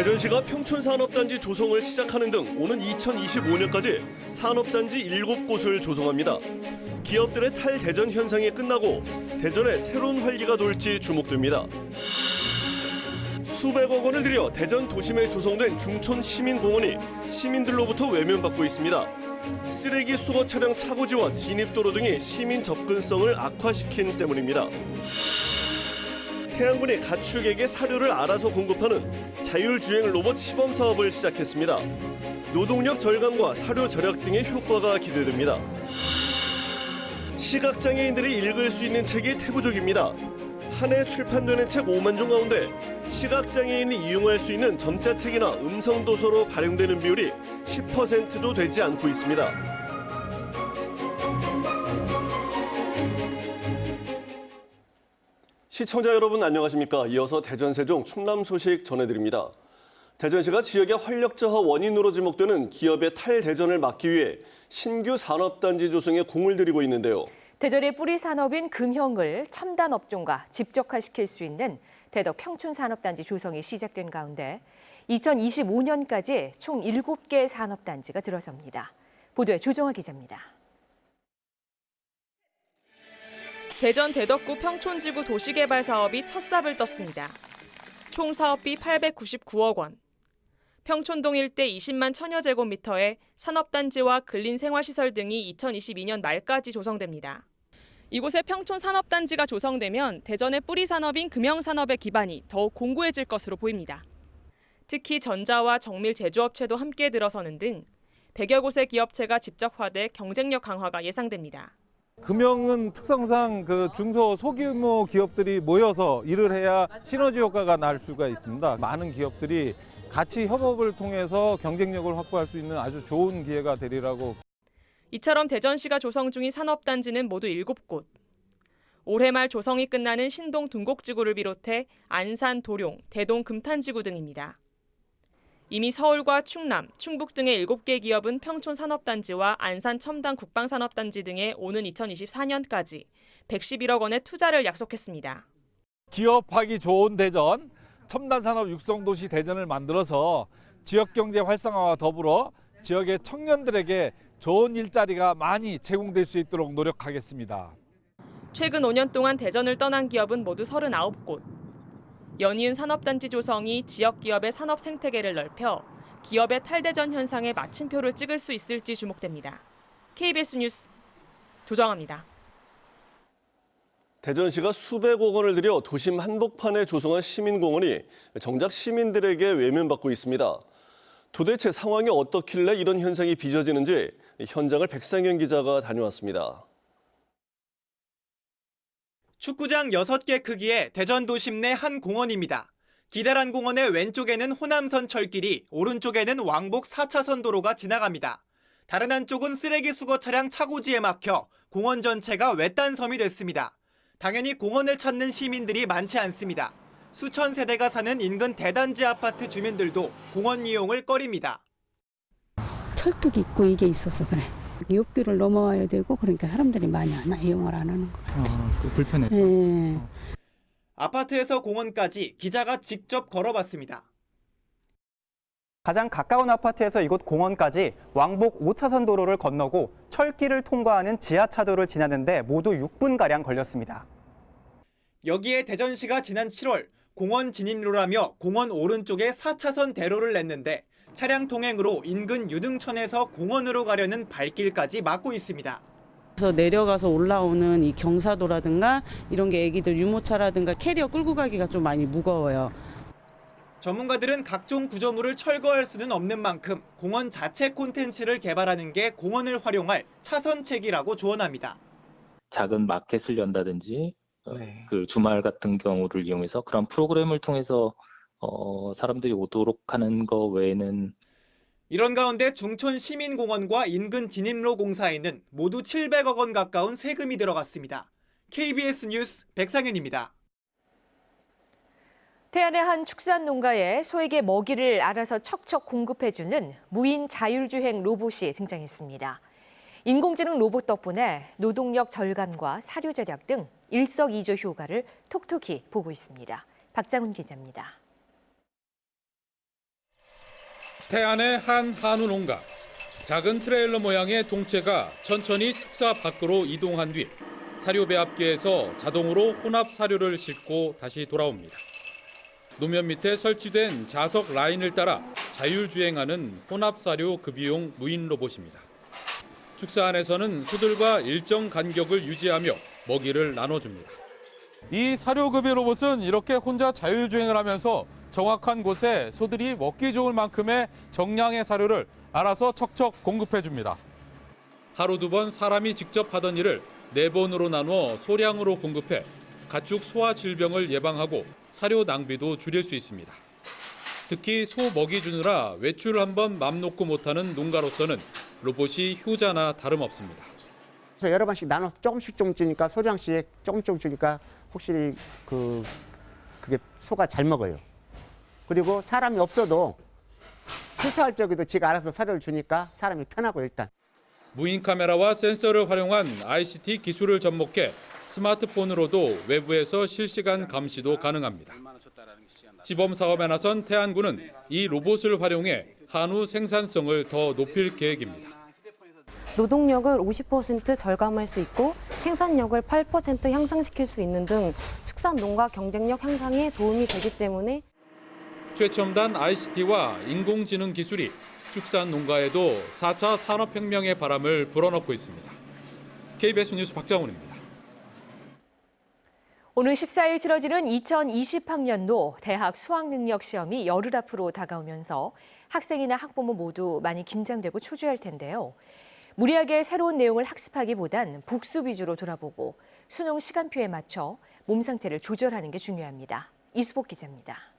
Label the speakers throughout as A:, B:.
A: 대전시가 평촌산업단지 조성을 시작하는 등 오는 2025년까지 산업단지 7곳을 조성합니다. 기업들의 탈대전 현상이 끝나고 대전에 새로운 활기가 돌지 주목됩니다. 수백억 원을 들여 대전 도심에 조성된 중촌 시민공원이 시민들로부터 외면받고 있습니다. 쓰레기 수거 차량 차고지와 진입도로 등이 시민 접근성을 악화시킨 때문입니다. 태양군이 가축에게 사료를 알아서 공급하는 자율주행 로봇 시범 사업을 시작했습니다. 노동력 절감과 사료 절약 등의 효과가 기대됩니다. 시각장애인들이 읽을 수 있는 책이 태부족입니다. 한 해 출판되는 책 5만 종 가운데 시각장애인이 이용할 수 있는 점자책이나 음성도서로 발행되는 비율이 10%도 되지 않고 있습니다. 시청자 여러분 안녕하십니까? 이어서 대전 세종 충남 소식 전해드립니다. 대전시가 지역의 활력 저하 원인으로 지목되는 기업의 탈대전을 막기 위해 신규 산업단지 조성에 공을 들이고 있는데요.
B: 대전의 뿌리 산업인 금형을 첨단 업종과 집적화시킬 수 있는 대덕 평촌 산업단지 조성이 시작된 가운데 2025년까지 총 7개 산업단지가 들어섭니다. 보도에 조정화 기자입니다.
C: 대전 대덕구 평촌지구 도시개발 사업이 첫 삽을 떴습니다. 총 사업비 899억 원. 평촌동 일대 20만 천여 제곱미터의 산업단지와 근린 생활시설 등이 2022년 말까지 조성됩니다. 이곳에 평촌 산업단지가 조성되면 대전의 뿌리 산업인 금형산업의 기반이 더욱 공고해질 것으로 보입니다. 특히 전자와 정밀 제조업체도 함께 들어서는 등 100여 곳의 기업체가 집적화돼 경쟁력 강화가 예상됩니다.
D: 금형은 특성상 그 중소 소규모 기업들이 모여서 일을 해야 시너지 효과가 날 수가 있습니다. 많은 기업들이 같이 협업을 통해서 경쟁력을 확보할 수 있는 아주 좋은 기회가 되리라고
C: 이처럼 대전시가 조성 중인 산업단지는 모두 7곳. 올해 말 조성이 끝나는 신동 둔곡지구를 비롯해 안산 도룡, 대동 금탄지구 등입니다. 이미 서울과 충남, 충북 등의 7개 기업은 평촌 산업단지와 안산 첨단 국방산업단지 등에 오는 2024년까지 111억 원의 투자를 약속했습니다.
D: 기업하기 좋은 대전, 첨단 산업 육성 도시 대전을 만들어서 지역 경제 활성화와 더불어 지역의 청년들에게 좋은 일자리가 많이 제공될 수 있도록 노력하겠습니다.
C: 최근 5년 동안 대전을 떠난 기업은 모두 39곳. 연이은 산업단지 조성이 지역 기업의 산업 생태계를 넓혀 기업의 탈대전 현상에 마침표를 찍을 수 있을지 주목됩니다. KBS 뉴스 조정합니다.
A: 대전시가 수백억 원을 들여 도심 한복판에 조성한 시민공원이 정작 시민들에게 외면받고 있습니다. 도대체 상황이 어떻길래 이런 현상이 빚어지는지 현장을 백상현 기자가 다녀왔습니다.
E: 축구장 6개 크기의 대전 도심 내 한 공원입니다. 기다란 공원의 왼쪽에는 호남선 철길이, 오른쪽에는 왕복 4차선 도로가 지나갑니다. 다른 한쪽은 쓰레기 수거 차량 차고지에 막혀 공원 전체가 외딴 섬이 됐습니다. 당연히 공원을 찾는 시민들이 많지 않습니다. 수천 세대가 사는 인근 대단지 아파트 주민들도 공원 이용을 꺼립니다.
F: 철뚝 있고 이게 있어서 그래. 육교를 넘어와야 되고 그러니까 사람들이 많이 안 이용을 안 하는 거 같아요.
G: 아, 그 불편해서.
F: 예.
E: 아파트에서 공원까지 기자가 직접 걸어봤습니다.
H: 가장 가까운 아파트에서 이곳 공원까지 왕복 5차선 도로를 건너고 철길을 통과하는 지하차도를 지나는데 모두 6분가량 걸렸습니다.
E: 여기에 대전시가 지난 7월 공원 진입로라며 공원 오른쪽에 4차선 대로를 냈는데 차량 통행으로 인근 유등천에서 공원으로 가려는 발길까지 막고 있습니다.
I: 그래서 내려가서 올라오는 이 경사도라든가 이런 게 애기들 유모차라든가 캐리어 끌고 가기가 좀 많이 무거워요.
E: 전문가들은 각종 구조물을 철거할 수는 없는 만큼 공원 자체 콘텐츠를 개발하는 게 공원을 활용할 차선책이라고 조언합니다.
J: 작은 마켓을 연다든지 어,
G: 네.
J: 그 주말 같은 경우를 이용해서 그런 프로그램을 통해서 어, 사람들이 오도록 하는 거 외에는
E: 이런 가운데 중촌 시민공원과 인근 진입로 공사에는 모두 700억 원 가까운 세금이 들어갔습니다. KBS 뉴스 백상현입니다.
B: 태안의 한 축산 농가에 소에게 먹이를 알아서 척척 공급해주는 무인 자율주행 로봇이 등장했습니다. 인공지능 로봇 덕분에 노동력 절감과 사료 절약 등 일석이조 효과를 톡톡히 보고 있습니다. 박장훈 기자입니다.
K: 태안의 한 한우 농가. 작은 트레일러 모양의 동체가 천천히 축사 밖으로 이동한 뒤 사료 배합기에서 자동으로 혼합 사료를 싣고 다시 돌아옵니다. 노면 밑에 설치된 자석 라인을 따라 자율주행하는 혼합 사료 급유용 무인 로봇입니다. 축사 안에서는 소들과 일정 간격을 유지하며 먹이를 나눠줍니다. 이 사료급여 로봇은 이렇게 혼자 자율주행을 하면서 정확한 곳에 소들이 먹기 좋을 만큼의 정량의 사료를 알아서 척척 공급해 줍니다. 하루 두 번 사람이 직접 하던 일을 네 번으로 나누어 소량으로 공급해 가축 소화 질병을 예방하고 사료 낭비도 줄일 수 있습니다. 특히 소 먹이 주느라 외출 한번 맘 놓고 못하는 농가로서는 로봇이 효자나 다름없습니다.
L: 그래서 여러 번씩 나눠서 조금씩 조금 주니까 소량씩 조금 조금 주니까 확실히 그 그게 소가 잘 먹어요. 그리고 사람이 없어도 실패할 적에도 지가 알아서 사료를 주니까 사람이 편하고 일단.
K: 무인 카메라와 센서를 활용한 ICT 기술을 접목해 스마트폰으로도 외부에서 실시간 감시도 가능합니다. 시범 사업에 나선 태안군은 이 로봇을 활용해 한우 생산성을 더 높일 계획입니다.
M: 노동력을 50% 절감할 수 있고 생산력을 8% 향상시킬 수 있는 등 축산 농가 경쟁력 향상에 도움이 되기 때문에
K: 최첨단 ICT와 인공지능 기술이 축산 농가에도 4차 산업혁명의 바람을 불어넣고 있습니다. KBS 뉴스 박정훈입니다.
B: 오늘 14일 치러지는 2020학년도 대학 수학능력 시험이 열흘 앞으로 다가오면서 학생이나 학부모 모두 많이 긴장되고 초조할 텐데요. 무리하게 새로운 내용을 학습하기보단 복습 위주로 돌아보고 수능 시간표에 맞춰 몸 상태를 조절하는 게 중요합니다. 이수복 기자입니다.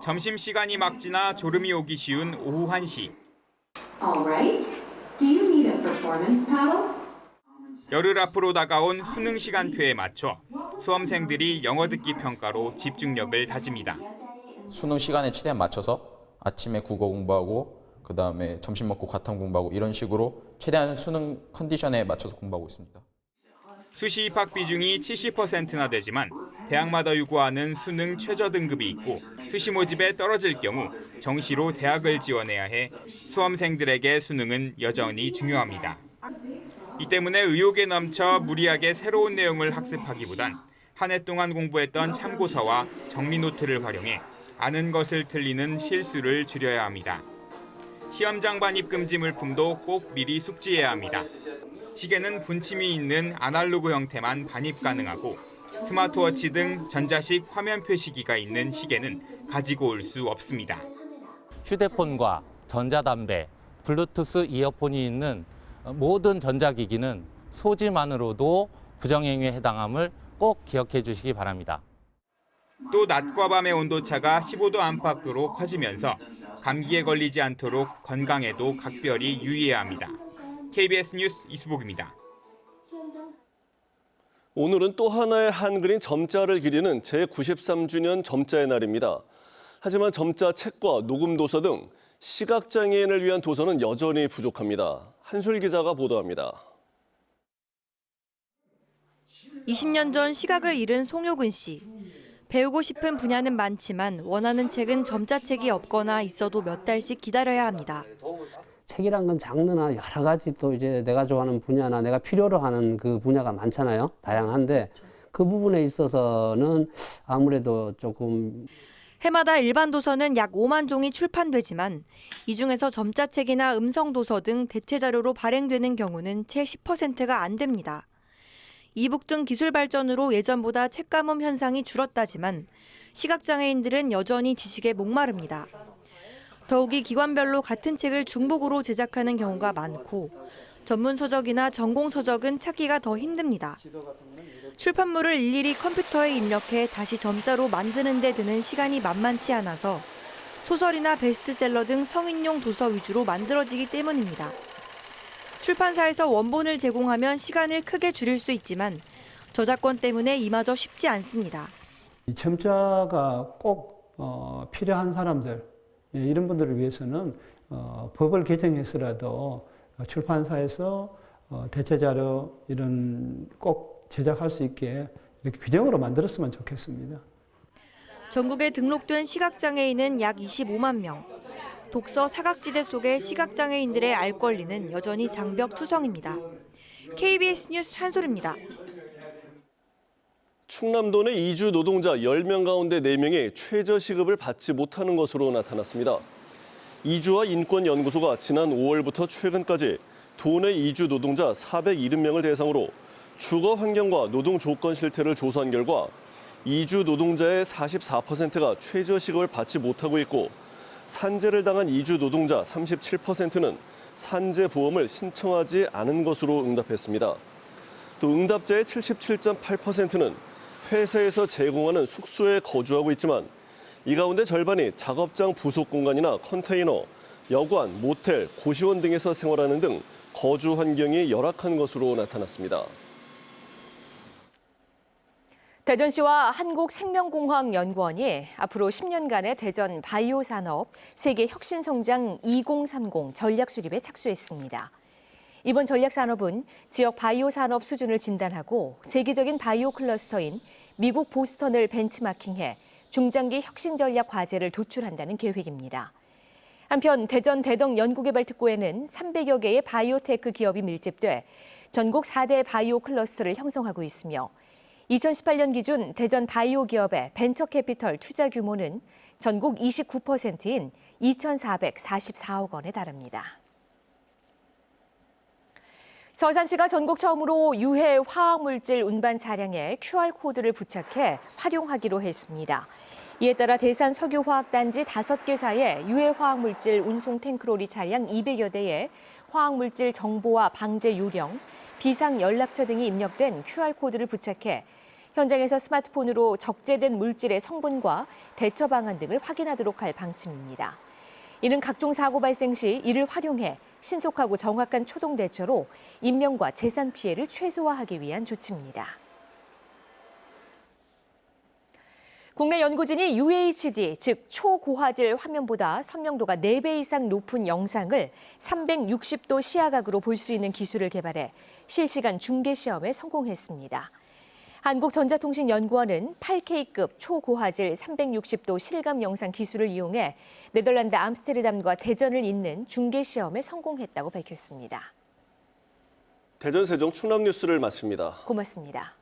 N: 점심시간이 막 지나 졸음이 오기 쉬운 오후 1시. 열흘 앞으로 다가온 수능 시간표에 맞춰 수험생들이 영어 듣기 평가로 집중력을 다집니다.
O: 수능 시간에 최대한 맞춰서 아침에 국어 공부하고 그 다음에 점심 먹고 과탐 공부하고 이런 식으로 최대한 수능 컨디션에 맞춰서 공부하고 있습니다.
N: 수시 입학 비중이 70%나 되지만 대학마다 요구하는 수능 최저 등급이 있고 수시 모집에 떨어질 경우 정시로 대학을 지원해야 해 수험생들에게 수능은 여전히 중요합니다. 이 때문에 의욕에 넘쳐 무리하게 새로운 내용을 학습하기보단 한 해 동안 공부했던 참고서와 정리 노트를 활용해 아는 것을 틀리는 실수를 줄여야 합니다. 시험장 반 입 금지 물품도 꼭 미리 숙지해야 합니다. 시계는 분침이 있는 아날로그 형태만 반입 가능하고 스마트워치 등 전자식 화면 표시기가 있는 시계는 가지고 올 수 없습니다.
P: 휴대폰과 전자담배, 블루투스 이어폰이 있는 모든 전자기기는 소지만으로도 부정행위에 해당함을 꼭 기억해 주시기 바랍니다.
N: 또 낮과 밤의 온도차가 15도 안팎으로 커지면서 감기에 걸리지 않도록 건강에도 각별히 유의해야 합니다. KBS 뉴스 이수복입니다.
A: 오늘은 또 하나의 한글인 점자를 기리는 제93주년 점자의 날입니다. 하지만 점자 책과 녹음 도서 등 시각장애인을 위한 도서는 여전히 부족합니다. 한솔 기자가 보도합니다.
Q: 20년 전 시각을 잃은 송효근 씨. 배우고 싶은 분야는 많지만 원하는 책은 점자책이 없거나 있어도 몇 달씩 기다려야 합니다.
R: 책이란 건 장르나 여러 가지 또 이제 내가 좋아하는 분야나 내가 필요로 하는 그 분야가 많잖아요. 다양한데 그 부분에 있어서는 아무래도 조금
Q: 해마다 일반 도서는 약 5만 종이 출판되지만 이 중에서 점자책이나 음성 도서 등 대체 자료로 발행되는 경우는 채 10%가 안 됩니다. 이북 등 기술 발전으로 예전보다 책 가뭄 현상이 줄었다지만 시각장애인들은 여전히 지식에 목마릅니다. 더욱이 기관별로 같은 책을 중복으로 제작하는 경우가 많고 전문 서적이나 전공 서적은 찾기가 더 힘듭니다. 출판물을 일일이 컴퓨터에 입력해 다시 점자로 만드는 데 드는 시간이 만만치 않아서 소설이나 베스트셀러 등 성인용 도서 위주로 만들어지기 때문입니다. 출판사에서 원본을 제공하면 시간을 크게 줄일 수 있지만 저작권 때문에 이마저 쉽지 않습니다.
S: 이 점자가 꼭 어, 필요한 사람들 예, 이런 분들을 위해서는 어, 법을 개정해서라도 출판사에서 어, 대체 자료 이런 꼭 제작할 수 있게 이렇게 규정으로 만들었으면 좋겠습니다.
Q: 전국에 등록된 시각장애인은 약 25만 명. 독서 사각지대 속의 시각장애인들의 알 권리는 여전히 장벽 투성입니다. KBS 뉴스 한솔입니다.
A: 충남도 내 이주 노동자 10명 가운데 4명이 최저시급을 받지 못하는 것으로 나타났습니다. 이주와 인권연구소가 지난 5월부터 최근까지 도내 이주 노동자 470명을 대상으로 주거 환경과 노동 조건 실태를 조사한 결과 이주 노동자의 44%가 최저시급을 받지 못하고 있고 산재를 당한 이주 노동자 37%는 산재 보험을 신청하지 않은 것으로 응답했습니다. 또 응답자의 77.8%는 회사에서 제공하는 숙소에 거주하고 있지만 이 가운데 절반이 작업장 부속 공간이나 컨테이너, 여관, 모텔, 고시원 등에서 생활하는 등 거주 환경이 열악한 것으로 나타났습니다.
B: 대전시와 한국생명공학연구원이 앞으로 10년간의 대전 바이오 산업 세계 혁신 성장 2030 전략 수립에 착수했습니다. 이번 전략 산업은 지역 바이오 산업 수준을 진단하고 세계적인 바이오 클러스터인 미국 보스턴을 벤치마킹해 중장기 혁신 전략 과제를 도출한다는 계획입니다. 한편 대전 대덕 연구개발특구에는 300여 개의 바이오테크 기업이 밀집돼 전국 4대 바이오 클러스터를 형성하고 있으며 2018년 기준 대전 바이오 기업의 벤처 캐피털 투자 규모는 전국 29%인 2,444억 원에 달합니다. 서산시가 전국 처음으로 유해 화학물질 운반 차량에 QR코드를 부착해 활용하기로 했습니다. 이에 따라 대산 석유화학단지 5개사에 유해 화학물질 운송 탱크로리 차량 200여 대에 화학물질 정보와 방제 요령, 비상 연락처 등이 입력된 QR코드를 부착해 현장에서 스마트폰으로 적재된 물질의 성분과 대처 방안 등을 확인하도록 할 방침입니다. 이는 각종 사고 발생 시 이를 활용해 신속하고 정확한 초동 대처로 인명과 재산 피해를 최소화하기 위한 조치입니다. 국내 연구진이 UHD, 즉 초고화질 화면보다 선명도가 4배 이상 높은 영상을 360도 시야각으로 볼 수 있는 기술을 개발해 실시간 중계 시험에 성공했습니다. 한국전자통신연구원은 8K급 초고화질 360도 실감 영상 기술을 이용해 네덜란드 암스테르담과 대전을 잇는 중계 시험에 성공했다고 밝혔습니다.
A: 대전 세종 충남 뉴스를 마칩니다.
B: 고맙습니다.